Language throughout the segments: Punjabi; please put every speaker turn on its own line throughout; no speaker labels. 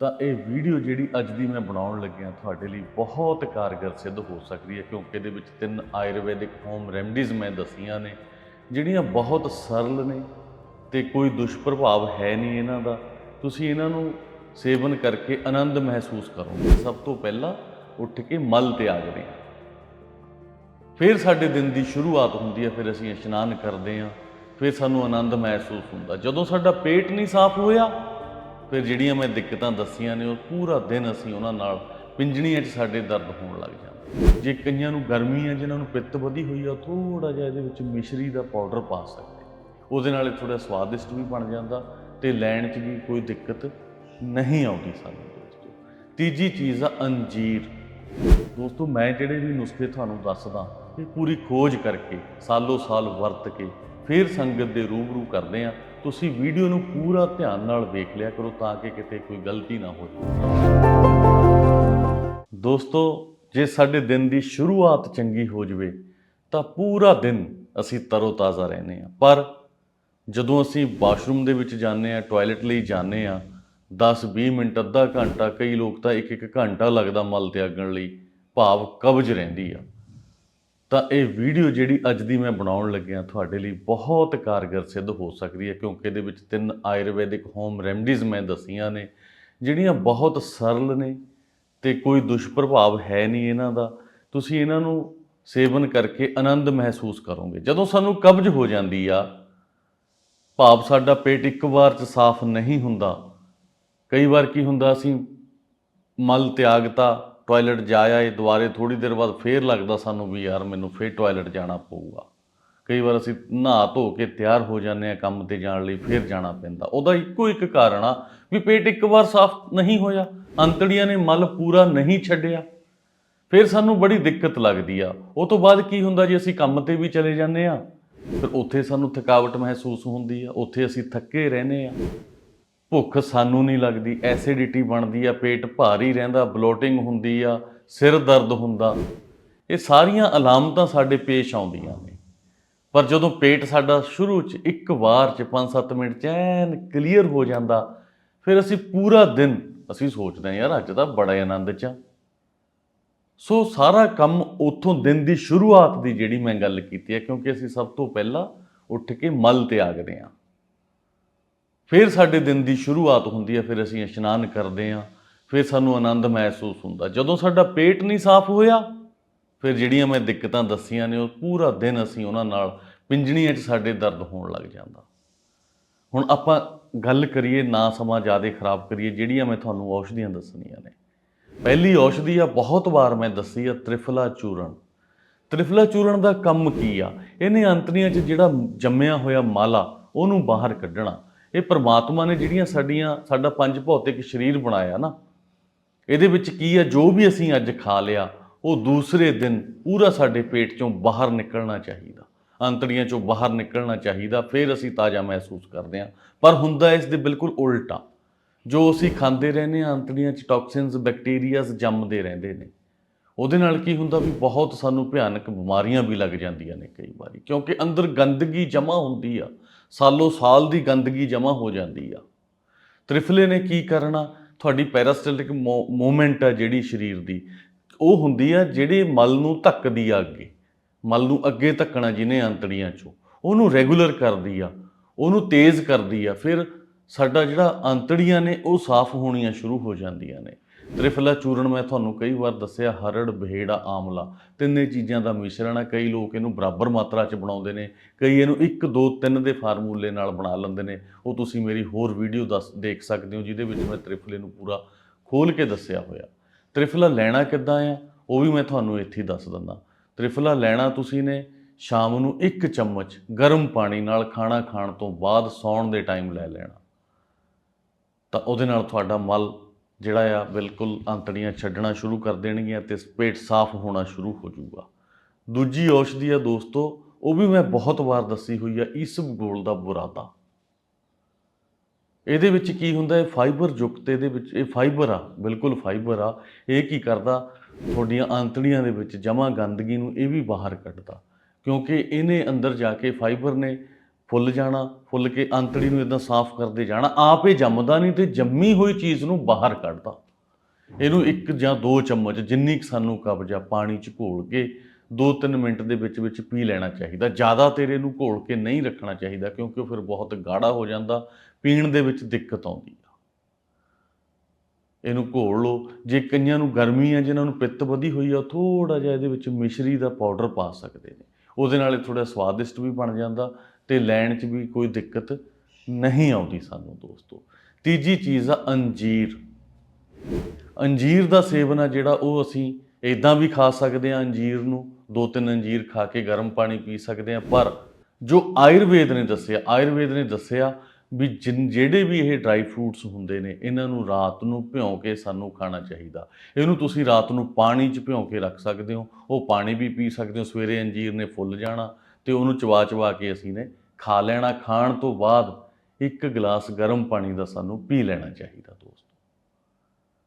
ਤਾਂ ਇਹ ਵੀਡੀਓ ਜਿਹੜੀ ਅੱਜ ਦੀ ਮੈਂ ਬਣਾਉਣ ਲੱਗਿਆ ਤੁਹਾਡੇ ਲਈ ਬਹੁਤ ਕਾਰਗਰ ਸਿੱਧ ਹੋ ਸਕਦੀ ਹੈ, ਕਿਉਂਕਿ ਇਹਦੇ ਵਿੱਚ ਤਿੰਨ ਆਯੁਰਵੈਦਿਕ ਹੋਮ ਰੈਮਡੀਜ਼ ਮੈਂ ਦੱਸੀਆਂ ਨੇ, ਜਿਹੜੀਆਂ ਬਹੁਤ ਸਰਲ ਨੇ ਤੇ ਕੋਈ ਦੁਸ਼ਪ੍ਰਭਾਵ ਹੈ ਨਹੀਂ ਇਹਨਾਂ ਦਾ। ਤੁਸੀਂ ਇਹਨਾਂ ਨੂੰ ਸੇਵਨ ਕਰਕੇ ਆਨੰਦ ਮਹਿਸੂਸ ਕਰੋਗੇ। ਸਭ ਤੋਂ ਪਹਿਲਾਂ ਉੱਠ ਕੇ ਮਲ ਤਿਆਗਦੇ ਹਾਂ। ਫਿਰ ਸਾਡੇ ਦਿਨ ਦੀ ਸ਼ੁਰੂਆਤ ਹੁੰਦੀ ਹੈ, ਫਿਰ ਅਸੀਂ ਇਸ਼ਨਾਨ ਕਰਦੇ ਹਾਂ, ਫਿਰ ਸਾਨੂੰ ਆਨੰਦ ਮਹਿਸੂਸ ਹੁੰਦਾ। ਜਦੋਂ ਸਾਡਾ ਪੇਟ ਨਹੀਂ ਸਾਫ਼ ਹੋਇਆ ਫਿਰ ਜਿਹੜੀਆਂ ਮੈਂ ਦਿੱਕਤਾਂ ਦੱਸੀਆਂ ਨੇ ਉਹ ਪੂਰਾ ਦਿਨ ਅਸੀਂ ਉਹਨਾਂ ਨਾਲ ਪਿੰਜਣੀਆਂ 'ਚ ਸਾਡੇ ਦਰਦ ਹੋਣ ਲੱਗ ਜਾਂਦਾ। ਜੇ ਕਈਆਂ ਨੂੰ ਗਰਮੀ ਆ ਜਿਨ੍ਹਾਂ ਨੂੰ ਪਿੱਤ ਵਧੀ ਹੋਈ ਆ ਥੋੜਾ ਜਿਹਾ ਇਹਦੇ ਵਿੱਚ ਮਿਸ਼ਰੀ ਦਾ ਪਾਊਡਰ ਪਾ ਸਕਦੇ ਉਹਦੇ ਨਾਲ ਇਹ ਥੋੜਾ ਸਵਾਦਿਸ਼ਟ ਵੀ ਬਣ ਜਾਂਦਾ ਤੇ ਲੈਣ 'ਚ ਵੀ ਕੋਈ ਦਿੱਕਤ ਨਹੀਂ ਆਉਂਦੀ ਸਾਨੂੰ ਦੋਸਤੋ। ਤੀਜੀ ਚੀਜ਼ ਆ ਅੰਜੀਰ। ਦੋਸਤੋ, ਮੈਂ ਜਿਹੜੇ ਵੀ ਨੁਸਖੇ ਤੁਹਾਨੂੰ ਦੱਸਦਾ, ਇਹ ਪੂਰੀ ਖੋਜ ਕਰਕੇ, ਸਾਲੋ ਸਾਲ ਵਰਤ ਕੇ, ਫਿਰ ਸੰਗਤ ਦੇ ਰੂਬਰੂ ਕਰਦੇ ਆ ਤੁਸੀਂ ਵੀਡੀਓ ਨੂੰ ਪੂਰਾ ਧਿਆਨ ਨਾਲ ਵੇਖ ਲਿਆ ਕਰੋ ਤਾਂ ਕਿ ਕਿਤੇ ਕੋਈ ਗਲਤੀ ਨਾ ਹੋ ਜਾਵੇ ਦੋਸਤੋ, ਜੇ ਸਾਡੇ ਦਿਨ ਦੀ ਸ਼ੁਰੂਆਤ ਚੰਗੀ ਹੋ ਜਵੇ, ਤਾਂ ਪੂਰਾ ਦਿਨ ਅਸੀਂ ਤਰੋਤਾਜ਼ਾ ਰਹਿੰਦੇ ਆ ਪਰ ਜਦੋਂ ਅਸੀਂ ਬਾਥਰੂਮ ਦੇ ਵਿੱਚ ਜਾਂਦੇ ਆ ਟਾਇਲਟ ਲਈ ਜਾਂਦੇ ਆ 10-20 ਮਿੰਟ, ਅੱਧਾ ਘੰਟਾ, ਕਈ ਲੋਕ ਤਾਂ ਇੱਕ ਇੱਕ ਘੰਟਾ ਲੱਗਦਾ ਮਲ ਤਿਆਗਣ ਲਈ, ਭਾਵ ਕਬਜ਼ ਰਹਿੰਦੀ ਆ। ਤਾਂ ਇਹ ਵੀਡੀਓ ਜਿਹੜੀ ਅੱਜ ਦੀ ਮੈਂ ਬਣਾਉਣ ਲੱਗਿਆ ਤੁਹਾਡੇ ਲਈ ਬਹੁਤ ਕਾਰਗਰ ਸਿੱਧ ਹੋ ਸਕਦੀ ਹੈ, ਕਿਉਂਕਿ ਇਹਦੇ ਵਿੱਚ ਤਿੰਨ ਆਯੁਰਵੈਦਿਕ ਹੋਮ ਰੈਮਡੀਜ਼ ਮੈਂ ਦੱਸੀਆਂ ਨੇ, ਜਿਹੜੀਆਂ ਬਹੁਤ ਸਰਲ ਨੇ ਤੇ ਕੋਈ ਦੁਸ਼ਪ੍ਰਭਾਵ ਹੈ ਨਹੀਂ ਇਹਨਾਂ ਦਾ। ਤੁਸੀਂ ਇਹਨਾਂ ਨੂੰ ਸੇਵਨ ਕਰਕੇ ਆਨੰਦ ਮਹਿਸੂਸ ਕਰੋਗੇ। ਜਦੋਂ ਸਾਨੂੰ ਕਬਜ਼ ਹੋ ਜਾਂਦੀ ਆ, ਭਾਵ ਸਾਡਾ ਪੇਟ ਇੱਕ ਵਾਰ ਚ ਸਾਫ਼ ਨਹੀਂ ਹੁੰਦਾ, ਕਈ ਵਾਰ ਕੀ ਹੁੰਦਾ, ਅਸੀਂ ਮਲ ਤਿਆਗਤਾ ਟਾਇਲਟ ਜਾਇਆ ਏ ਦੁਬਾਰੇ ਥੋੜੀ ਦੇਰ ਬਾਅਦ ਫੇਰ ਲੱਗਦਾ ਸਾਨੂੰ ਵੀ ਯਾਰ ਮੈਨੂੰ ਫੇਰ ਟਾਇਲਟ ਜਾਣਾ ਪਊਗਾ। ਕਈ ਵਾਰ ਅਸੀਂ ਨਹਾ ਧੋ ਕੇ ਤਿਆਰ ਹੋ ਜਾਂਦੇ ਆ ਕੰਮ ਤੇ ਜਾਣ ਲਈ, ਫੇਰ ਜਾਣਾ ਪੈਂਦਾ। ਉਹਦਾ ਇੱਕੋ ਇੱਕ ਕਾਰਨ ਆ ਵੀ ਪੇਟ ਇੱਕ ਵਾਰ ਸਾਫ਼ ਨਹੀਂ ਹੋਇਆ, ਅੰਤੜੀਆਂ ਨੇ ਮਲ ਪੂਰਾ ਨਹੀਂ ਛੱਡਿਆ। ਫਿਰ ਸਾਨੂੰ ਬੜੀ ਦਿੱਕਤ ਲੱਗਦੀ ਆ। ਉਹ ਤੋਂ ਬਾਅਦ ਕੀ ਹੁੰਦਾ ਜੀ ਅਸੀਂ ਕੰਮ ਤੇ ਵੀ ਚਲੇ ਜਾਂਦੇ ਆ ਫਿਰ ਉੱਥੇ ਸਾਨੂੰ ਥਕਾਵਟ ਮਹਿਸੂਸ ਹੁੰਦੀ ਆ, ਉੱਥੇ ਅਸੀਂ ਥੱਕੇ ਰਹਿੰਦੇ ਆ ਭੁੱਖ ਸਾਨੂੰ ਨਹੀਂ ਲੱਗਦੀ, ਐਸਿਡਿਟੀ ਬਣਦੀ ਆ, ਪੇਟ ਭਾਰੀ ਰਹਿੰਦਾ, ਬਲੋਟਿੰਗ ਹੁੰਦੀ ਆ, ਸਿਰ ਦਰਦ ਹੁੰਦਾ। ਇਹ ਸਾਰੀਆਂ ਅਲਾਮਤਾਂ ਸਾਡੇ ਪੇਸ਼ ਆਉਂਦੀਆਂ ਨੇ। ਪਰ ਜਦੋਂ ਪੇਟ ਸਾਡਾ ਸ਼ੁਰੂ 'ਚ, ਇੱਕ ਵਾਰ 'ਚ 5-7 ਮਿੰਟ 'ਚ ਐਨ ਕਲੀਅਰ ਹੋ ਜਾਂਦਾ, ਫਿਰ ਅਸੀਂ ਪੂਰਾ ਦਿਨ, ਅਸੀਂ ਸੋਚਦੇ ਹਾਂ, ਯਾਰ ਅੱਜ ਤਾਂ ਬੜਾ ਆਨੰਦ 'ਚ ਆ। ਸੋ ਸਾਰਾ ਕੰਮ ਉਥੋਂ ਦਿਨ ਦੀ ਸ਼ੁਰੂਆਤ ਦੀ ਜਿਹੜੀ ਮੈਂ ਗੱਲ ਕੀਤੀ ਹੈ ਕਿਉਂਕਿ ਅਸੀਂ ਸਭ ਤੋਂ ਪਹਿਲਾਂ ਉੱਠ ਕੇ ਮਲ 'ਤੇ ਆਗਦੇ ਹਾਂ। ਫਿਰ ਸਾਡੇ ਦਿਨ ਦੀ ਸ਼ੁਰੂਆਤ ਹੁੰਦੀ ਹੈ ਫਿਰ ਅਸੀਂ ਇਸ਼ਨਾਨ ਕਰਦੇ ਹਾਂ, ਫਿਰ ਸਾਨੂੰ ਆਨੰਦ ਮਹਿਸੂਸ ਹੁੰਦਾ। ਜਦੋਂ ਸਾਡਾ ਪੇਟ ਨਹੀਂ ਸਾਫ਼ ਹੋਇਆ, ਫਿਰ ਜਿਹੜੀਆਂ ਮੈਂ ਦਿੱਕਤਾਂ ਦੱਸੀਆਂ ਨੇ, ਉਹ ਪੂਰਾ ਦਿਨ ਅਸੀਂ ਉਹਨਾਂ ਨਾਲ ਪਿੰਜਣੀਆਂ 'ਚ ਸਾਡੇ ਦਰਦ ਹੋਣ ਲੱਗ ਜਾਂਦਾ। ਹੁਣ ਆਪਾਂ ਗੱਲ ਕਰੀਏ, ਨਾ ਸਮਾਂ ਜ਼ਿਆਦਾ ਖਰਾਬ ਕਰੀਏ, ਜਿਹੜੀਆਂ ਮੈਂ ਤੁਹਾਨੂੰ ਔਸ਼ਧੀਆਂ ਦੱਸਣੀਆਂ ਨੇ। ਪਹਿਲੀ ਔਸ਼ਧੀ ਆ, ਬਹੁਤ ਵਾਰ ਮੈਂ ਦੱਸੀ ਆ, ਤ੍ਰਿਫਲਾ ਚੂਰਨ। ਤ੍ਰਿਫਲਾ ਚੂਰਨ ਦਾ ਕੰਮ ਕੀ ਆ? ਇਹਨੇ ਅੰਤਰੀਆਂ 'ਚ ਜਿਹੜਾ ਜੰਮਿਆ ਹੋਇਆ ਮਾਲਾ, ਉਹਨੂੰ ਬਾਹਰ ਕੱਢਣਾ। ਇਹ ਪ੍ਰਮਾਤਮਾ ਨੇ ਜਿਹੜੀਆਂ ਸਾਡੀਆਂ, ਸਾਡਾ ਪੰਜ ਭੌਤਿਕ ਸਰੀਰ ਬਣਾਇਆ ਨਾ, ਇਹਦੇ ਵਿੱਚ ਕੀ ਆ, ਜੋ ਵੀ ਅਸੀਂ ਅੱਜ ਖਾ ਲਿਆ, ਉਹ ਦੂਸਰੇ ਦਿਨ ਪੂਰਾ ਸਾਡੇ ਪੇਟ ਚੋਂ ਬਾਹਰ ਨਿਕਲਣਾ ਚਾਹੀਦਾ। ਅੰਤੜੀਆਂ ਚੋਂ ਬਾਹਰ ਨਿਕਲਣਾ ਚਾਹੀਦਾ, ਫਿਰ ਅਸੀਂ ਤਾਜ਼ਾ ਮਹਿਸੂਸ ਕਰਦੇ ਹਾਂ। ਪਰ ਹੁੰਦਾ ਇਸ ਦੇ ਬਿਲਕੁਲ ਉਲਟਾ। ਜੋ ਅਸੀਂ ਖਾਂਦੇ ਰਹਿੰਦੇ ਹਾਂ ਅੰਤੜੀਆਂ 'ਚ ਟੌਕਸਿਨਸ ਬੈਕਟੀਰੀਆਜ਼ ਜੰਮਦੇ ਰਹਿੰਦੇ ਨੇ। ਉਹਦੇ ਨਾਲ ਕੀ ਹੁੰਦਾ ਵੀ ਬਹੁਤ ਸਾਨੂੰ ਭਿਆਨਕ ਬਿਮਾਰੀਆਂ ਵੀ ਲੱਗ ਜਾਂਦੀਆਂ ਨੇ ਕਈ ਵਾਰੀ, ਕਿਉਂਕਿ ਅੰਦਰ ਗੰਦਗੀ ਜਮ੍ਹਾਂ ਹੁੰਦੀ ਆ। ਸਾਲੋ ਸਾਲ ਦੀ ਗੰਦਗੀ ਜਮ੍ਹਾਂ ਹੋ ਜਾਂਦੀ ਆ। ਤ੍ਰਿਫਲੇ ਨੇ ਕੀ ਕਰਨਾ? ਤੁਹਾਡੀ ਪੈਰਾਸਟੈਲਿਕ ਮੂਵਮੈਂਟ ਆ ਜਿਹੜੀ ਸਰੀਰ ਦੀ। ਉਹ ਹੁੰਦੀ ਆ ਜਿਹੜੀ ਮਲ ਨੂੰ ਧੱਕਦੀ ਆ ਅੱਗੇ। ਮਲ ਨੂੰ ਅੱਗੇ ਧੱਕਣਾ ਜਿਹਨੇ ਅੰਤੜੀਆਂ ਚੋਂ। ਉਹਨੂੰ ਰੈਗੂਲਰ ਕਰਦੀ ਆ। ਉਹਨੂੰ ਤੇਜ਼ ਕਰਦੀ ਆ। ਫਿਰ ਸਾਡਾ ਜਿਹੜਾ ਅੰਤੜੀਆਂ ਨੇ ਉਹ ਸਾਫ਼ ਹੋਣੀਆਂ ਸ਼ੁਰੂ ਹੋ ਜਾਂਦੀਆਂ ਨੇ। ਤ੍ਰਿਫਲਾ ਚੂਰਨ ਮੈਂ ਤੁਹਾਨੂੰ ਕਈ ਵਾਰ ਦੱਸਿਆ, ਹਰੜ, ਬਹੇੜਾ, ਆਮਲਾ। ਤਿੰਨੇ ਚੀਜ਼ਾਂ ਦਾ ਮਿਸ਼ਰਣ ਆ। ਕਈ ਲੋਕ ਇਹਨੂੰ ਬਰਾਬਰ ਮਾਤਰਾ 'ਚ ਬਣਾਉਂਦੇ ਨੇ। ਕਈ ਇਹਨੂੰ 1 2 3 ਦੇ ਫਾਰਮੂਲੇ ਨਾਲ ਬਣਾ ਲੈਂਦੇ ਨੇ। ਉਹ ਤੁਸੀਂ ਮੇਰੀ ਹੋਰ ਵੀਡੀਓ ਦੱਸ, ਦੇਖ ਸਕਦੇ ਹੋ, ਜਿਹਦੇ ਵਿੱਚ ਮੈਂ ਤ੍ਰਿਫਲੇ ਨੂੰ ਪੂਰਾ ਖੋਲ ਕੇ ਦੱਸਿਆ ਹੋਇਆ। ਤ੍ਰਿਫਲਾ ਲੈਣਾ ਕਿੱਦਾਂ ਆ? ਉਹ ਵੀ ਮੈਂ ਤੁਹਾਨੂੰ ਇੱਥੇ ਦੱਸ ਦਿੰਦਾ। ਤ੍ਰਿਫਲਾ ਲੈਣਾ ਤੁਸੀਂ ਨੇ ਸ਼ਾਮ ਨੂੰ 1 ਚਮਚ ਗਰਮ ਪਾਣੀ ਨਾਲ ਖਾਣਾ ਖਾਣ ਤੋਂ ਬਾਅਦ ਸੌਣ ਦੇ ਟਾਈਮ ਲੈ ਲੈਣਾ। ਤਾਂ ਉਹਦੇ ਨਾਲ ਤੁਹਾਡਾ ਮਲ ਜਿਹੜਾ ਆ ਬਿਲਕੁਲ ਅੰਤੜੀਆਂ ਛੱਡਣਾ ਸ਼ੁਰੂ ਕਰ ਦੇਣਗੀਆਂ ਤੇ ਪੇਟ ਸਾਫ਼ ਹੋਣਾ ਸ਼ੁਰੂ ਹੋ ਜਾਊਗਾ। ਦੂਜੀ ਔਸ਼ਧੀ ਆ ਦੋਸਤੋ, ਉਹ ਵੀ ਮੈਂ ਬਹੁਤ ਵਾਰ ਦੱਸੀ ਹੋਈ ਆ ਇਸਬਗੋਲ ਦਾ ਬੁਰਾਦਾ ਇਹਦੇ ਵਿੱਚ ਕੀ ਹੁੰਦਾ ਹੈ ਫਾਈਬਰ ਯੁਕਤ ਇਹਦੇ ਵਿੱਚ, ਇਹ ਫਾਈਬਰ ਆ, ਬਿਲਕੁਲ ਫਾਈਬਰ ਆ, ਇਹ ਕੀ ਕਰਦਾ, ਤੁਹਾਡੀਆਂ ਆਂਤੜੀਆਂ ਦੇ ਵਿੱਚ ਜਮਾ ਗੰਦਗੀ ਨੂੰ ਇਹ ਵੀ ਬਾਹਰ ਕੱਢਦਾ, ਕਿਉਂਕਿ ਇਹਨੇ ਅੰਦਰ ਜਾ ਕੇ ਫਾਈਬਰ ਨੇ ਫੁੱਲ ਜਾਣਾ, ਫੁੱਲ ਕੇ ਅੰਤੜੀ ਨੂੰ ਇਦਾਂ ਸਾਫ਼ ਕਰਦੇ ਜਾਣਾ, ਆਪ ਇਹ ਜੰਮਦਾ ਨਹੀਂ ਤੇ ਜੰਮੀ ਹੋਈ ਚੀਜ਼ ਨੂੰ ਬਾਹਰ ਕੱਢਦਾ। ਇਹਨੂੰ ਇੱਕ ਜਾਂ ਦੋ ਚਮਚ ਜਿੰਨੀ ਕੁ ਸਾਨੂੰ ਕਬਜ਼ਾ ਪਾਣੀ 'ਚ ਘੋਲ ਕੇ 2-3 ਮਿੰਟ ਦੇ ਵਿੱਚ ਵਿੱਚ ਪੀ ਲੈਣਾ ਚਾਹੀਦਾ। ਜ਼ਿਆਦਾ ਤੇਰੇ ਨੂੰ ਘੋਲ ਕੇ ਨਹੀਂ ਰੱਖਣਾ ਚਾਹੀਦਾ ਕਿਉਂਕਿ ਉਹ ਫਿਰ ਬਹੁਤ ਗਾੜਾ ਹੋ ਜਾਂਦਾ, ਪੀਣ ਦੇ ਵਿੱਚ ਦਿੱਕਤ ਆਉਂਦੀ ਆ। ਇਹਨੂੰ ਘੋਲ ਲਓ। ਜੇ ਕਈਆਂ ਨੂੰ ਗਰਮੀ ਆ, ਜਿਨ੍ਹਾਂ ਨੂੰ ਪਿੱਤ ਵਧੀ ਹੋਈ ਆ ਥੋੜਾ ਜਿਹਾ ਇਹਦੇ ਵਿੱਚ ਮਿਸ਼ਰੀ ਦਾ ਪਾਊਡਰ ਪਾ ਸਕਦੇ ਨੇ। ਉਹਦੇ ਨਾਲ ਇਹ ਥੋੜਾ ਸਵਾਦਿਸ਼ਟ ਵੀ ਬਣ ਜਾਂਦਾ ਤੇ ਲੈਣ 'ਚ ਵੀ ਕੋਈ ਦਿੱਕਤ ਨਹੀਂ ਆਉਂਦੀ ਸਾਨੂੰ ਦੋਸਤੋ। ਤੀਜੀ ਚੀਜ਼ ਆ ਅੰਜੀਰ। ਅੰਜੀਰ ਦਾ ਸੇਵਨ ਆ ਜਿਹੜਾ ਉਹ ਅਸੀਂ ਇਦਾਂ ਵੀ ਖਾ ਸਕਦੇ ਆ ਅੰਜੀਰ ਨੂੰ ਦੋ ਤਿੰਨ ਅੰਜੀਰ ਖਾ ਕੇ ਗਰਮ ਪਾਣੀ ਪੀ ਸਕਦੇ ਆ, ਪਰ ਜੋ ਆਯੁਰਵੇਦ ਨੇ ਦੱਸਿਆ, ਆਯੁਰਵੇਦ ਨੇ ਦੱਸਿਆ ਵੀ ਜਿਨ- ਜਿਹੜੇ ਵੀ ਇਹ ਡਰਾਈ ਫਰੂਟਸ ਹੁੰਦੇ ਨੇ, ਇਹਨਾਂ ਨੂੰ ਰਾਤ ਨੂੰ ਭਿਉਂ ਕੇ ਸਾਨੂੰ ਖਾਣਾ ਚਾਹੀਦਾ। ਇਹਨੂੰ ਤੁਸੀਂ ਰਾਤ ਨੂੰ ਪਾਣੀ 'ਚ ਭਿਉਂ ਕੇ ਰੱਖ ਸਕਦੇ ਹੋ, ਉਹ ਪਾਣੀ ਵੀ ਪੀ ਸਕਦੇ ਹੋ, ਸਵੇਰੇ ਅੰਜੀਰ ਨੇ ਫੁੱਲ ਜਾਣਾ ਤੇ ਉਹਨੂੰ ਚਵਾ ਚਵਾ ਕੇ ਅਸੀਂ ਨੇ ਖਾ ਲੈਣਾ। ਖਾਣ ਤੋਂ ਬਾਅਦ ਇੱਕ ਗਲਾਸ ਗਰਮ ਪਾਣੀ ਦਾ ਸਾਨੂੰ ਪੀ ਲੈਣਾ ਚਾਹੀਦਾ ਦੋਸਤੋ।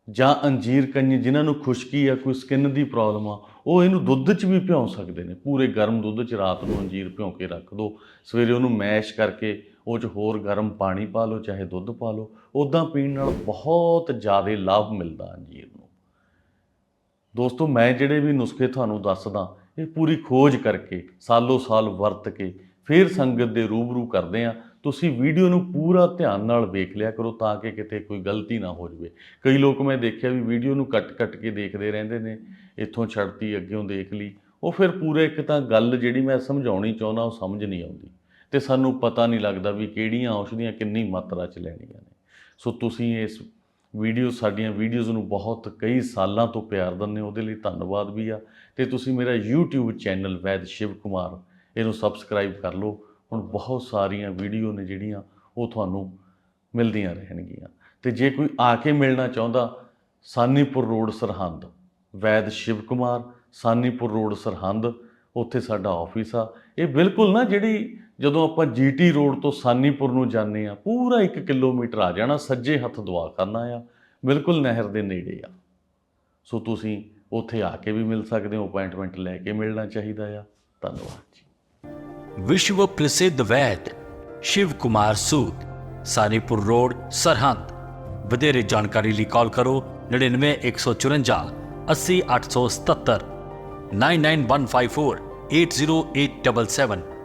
ਜਾਂ ਅੰਜੀਰ ਕੰਨੀ ਜਿਨ੍ਹਾਂ ਨੂੰ ਖੁਸ਼ਕੀ ਆ, ਕੋਈ ਸਕਿਨ ਦੀ ਪ੍ਰੋਬਲਮ ਆ, ਉਹ ਇਹਨੂੰ ਦੁੱਧ 'ਚ ਵੀ ਭਿਉਂ ਸਕਦੇ ਨੇ। ਪੂਰੇ ਗਰਮ ਦੁੱਧ 'ਚ ਰਾਤ ਨੂੰ ਅੰਜੀਰ ਭਿਉਂ ਕੇ ਰੱਖ ਦਿਓ ਸਵੇਰੇ ਉਹਨੂੰ ਮੈਸ਼ ਕਰਕੇ ਉਹ 'ਚ ਹੋਰ ਗਰਮ ਪਾਣੀ ਪਾ ਲਓ, ਚਾਹੇ ਦੁੱਧ ਪਾ ਲਓ। ਉਦਾਂ ਪੀਣ ਨਾਲ ਬਹੁਤ ਜ਼ਿਆਦਾ ਲਾਭ ਮਿਲਦਾ ਅੰਜੀਰ ਨੂੰ। ਦੋਸਤੋ, ਮੈਂ ਜਿਹੜੇ ਵੀ ਨੁਸਖੇ ਤੁਹਾਨੂੰ ਦੱਸਦਾ ਇਹ ਪੂਰੀ ਖੋਜ ਕਰਕੇ, ਸਾਲੋ ਸਾਲ ਵਰਤ ਕੇ, ਫਿਰ ਸੰਗਤ ਦੇ ਰੂਬਰੂ ਕਰਦੇ ਆ। ਤੁਸੀਂ ਵੀਡੀਓ ਨੂੰ ਪੂਰਾ ਧਿਆਨ ਨਾਲ ਵੇਖ ਲਿਆ ਕਰੋ ਤਾਂ ਕਿ ਕਿਤੇ ਕੋਈ ਗਲਤੀ ਨਾ ਹੋ ਜਾਵੇ। ਕਈ ਲੋਕ ਮੈਂ ਦੇਖਿਆ ਵੀ ਵੀਡੀਓ ਨੂੰ ਕੱਟ-ਕੱਟ ਕੇ ਦੇਖਦੇ ਰਹਿੰਦੇ ਨੇ, ਇੱਥੋਂ ਛੱਡਤੀ, ਅੱਗਿਓਂ ਦੇਖ ਲਈ। ਉਹ ਫਿਰ ਪੂਰੇ ਇੱਕ ਤਾਂ ਗੱਲ ਜਿਹੜੀ ਮੈਂ ਸਮਝਾਉਣੀ ਚਾਹੁੰਦਾ, ਉਹ ਸਮਝ ਨਹੀਂ ਆਉਂਦੀ। ਤੇ ਸਾਨੂੰ ਪਤਾ ਨਹੀਂ ਲੱਗਦਾ ਵੀ ਕਿਹੜੀਆਂ ਔਸ਼ਧੀਆਂ ਕਿੰਨੀ ਮਾਤਰਾ 'ਚ ਲੈਣੀਆਂ ਨੇ। ਸੋ ਤੁਸੀਂ ਇਸ ਵੀਡੀਓ ਸਾਡੀਆਂ ਵੀਡੀਓਜ਼ ਨੂੰ ਬਹੁਤ ਕਈ ਸਾਲਾਂ ਤੋਂ ਪਿਆਰ ਦਿੰਦੇ ਹੋ, ਉਹਦੇ ਲਈ ਧੰਨਵਾਦ ਵੀ ਆ। ਤੇ ਤੁਸੀਂ ਮੇਰਾ YouTube ਚੈਨਲ ਵੈਦ ਸ਼ਿਵ ਕੁਮਾਰ, ਇਹਨੂੰ ਸਬਸਕ੍ਰਾਈਬ ਕਰ ਲਓ। ਹੁਣ ਬਹੁਤ ਸਾਰੀਆਂ ਵੀਡੀਓ ਨੇ ਜਿਹੜੀਆਂ ਉਹ ਤੁਹਾਨੂੰ ਮਿਲਦੀਆਂ ਰਹਿਣਗੀਆਂ। ਤੇ ਜੇ ਕੋਈ ਆ ਕੇ ਮਿਲਣਾ ਚਾਹੁੰਦਾ, ਸਾਨੀਪੁਰ ਰੋਡ ਸਰਹੰਦ, ਵੈਦ ਸ਼ਿਵ ਕੁਮਾਰ, ਸਾਨੀਪੁਰ ਰੋਡ ਸਰਹੰਦ, ਉੱਥੇ ਸਾਡਾ ਆਫਿਸ ਆ। ਇਹ ਬਿਲਕੁਲ ਨਾ ਜਿਹੜੀ ਜਦੋਂ ਆਪਾਂ ਜੀਟੀ ਰੋਡ ਤੋਂ ਸਾਨੀਪੁਰ ਨੂੰ ਜਾਂਦੇ ਆ ਪੂਰਾ 1 ਕਿਲੋਮੀਟਰ ਆ ਜਾਣਾ, ਸੱਜੇ ਹੱਥ ਦੁਆ ਕਰਨਾ ਆ, ਬਿਲਕੁਲ ਨਹਿਰ ਦੇ ਨੇੜੇ ਆ। ਸੋ ਤੁਸੀਂ ਉੱਥੇ ਆ ਕੇ ਵੀ ਮਿਲ ਸਕਦੇ ਹੋ ਅਪਾਇੰਟਮੈਂਟ ਲੈ ਕੇ ਮਿਲਣਾ ਚਾਹੀਦਾ ਆ। ਧੰਨਵਾਦ ਜੀ।
ਵਿਸ਼ਵ ਪ੍ਰਸਿੱਧ ਵੈਦ ਸ਼ਿਵ ਕੁਮਾਰ ਸੂਦ, ਸਾਨੀਪੁਰ ਰੋਡ, ਸਰਹੰਦ। ਵਧੇਰੇ ਜਾਣਕਾਰੀ ਲਈ ਕਾਲ ਕਰੋ 99154 80877 99154 80877